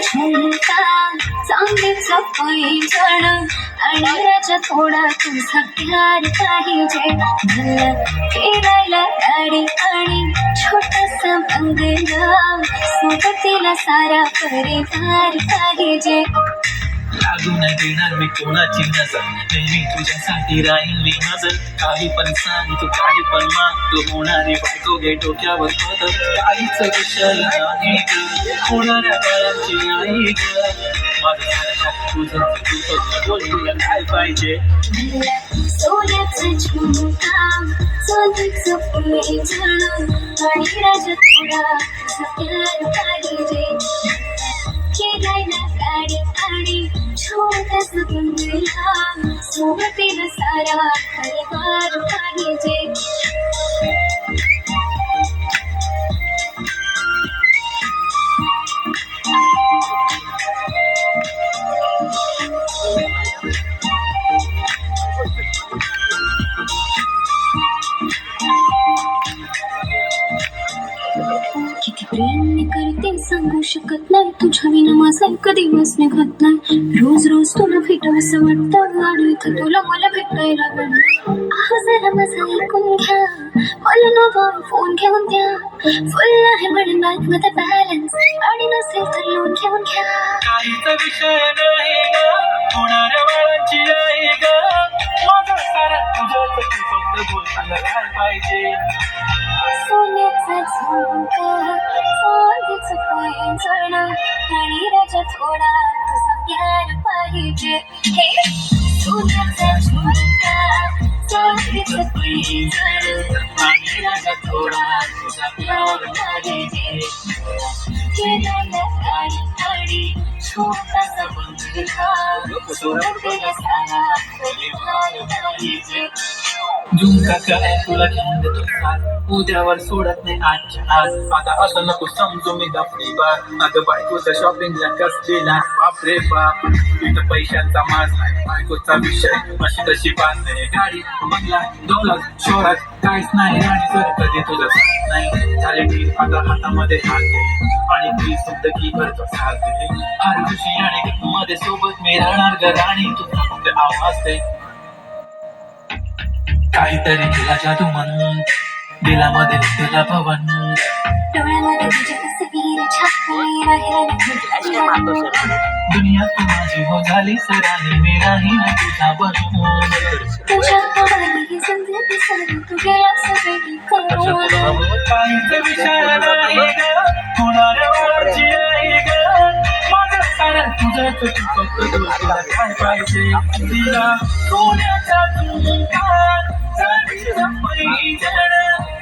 झुमका चांदीच पैंजण आणि राजा थोडा तुझा प्यार पाहिजे मला फिरायला गाडी आणि छोटस बंगला सोबतीला सारा परिवार पाहिजे. लागून देणार मी कोणाची नजर. नेहमी तुझ्यासाठी राहील मी नजर. काही पण सांग तू काही पण माग तू होणारी बायको घे डोक्यावर पदर. काहीच विषय नाही होणाऱ्या बाळाची नाही तुझं तू फक्त बोल काय पाहिजे. सोन्याचं झुमका चांदीचं पैंजण आणि राजा थोडा तुझा प्यार छोटास बंगला सोबतीला सारा परिवार किती प्रेम मी करते सांगू शकत नाही. तुझ्या विना माझा एक दिवस निघत नाही. रोज रोज तुला भेटावंसं वाटतं. आणि इथं तुला मला भेटायला पण जरा माझा ऐकून घ्या. मला नवा फोन घेऊन द्या. फुल आहे म्हणून बॅगमध्ये बॅलन्स आणि नसेल तर लोन घेऊन घ्या. काहीच विषय नाही होणाऱ्या बाळांची आहे ग. माझं सारं तुझं तू फक्त बोल पाहिजे. turn up. I need a just cause I'm getting a party drip. Hey, soon so it's a pretty turn up. I need a just order, cause I'm getting a party drip. Get on that show us love. झुमका काय तुला घेऊन देतो साथ उद्यावर सोडत नाही आजच्या आज. आता असं नको समजू मी दफडी बार अगं बायकोच्या शॉपिंगला कसलेला बापरे बाप तिथं पैशांचा मास नाही बायकोचा विषय. अशी तशी बात नाही गाडी. बंगला दौलत शोहरत काहीच नाही. आणि जर कधी तुझं नाही झाले ठीक आता हातामध्ये हात दे. आणि ती जिंदगी भरतो साथ दे. हर खुशी आणि मध्ये सोबत मी राहणार ग राणी. तू आवाज दे. काहीतरी तिला जादू मन. दिलामध्ये तुला भवन डोळ्यामध्ये तुझी तस्वीर छापली राहिला दुनिया तू माझी हो झाली सरानी मी राहीन तुझा बनून तुझ्या हवाली ही जिंदगी सारी तू गेला सगळी करून. काहीच विचार नाही.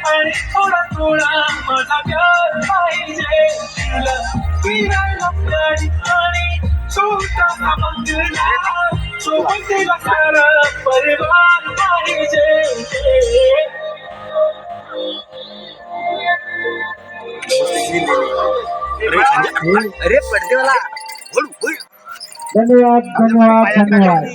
आणि थोडा थोडा माझा प्यार पाहिजे फिरायला आणि छोटासा सोबतीला सारा परिवार पाहिजे अरे पडते मला ધન્યવાદ ધન્યવાદ ધન્યવાદ.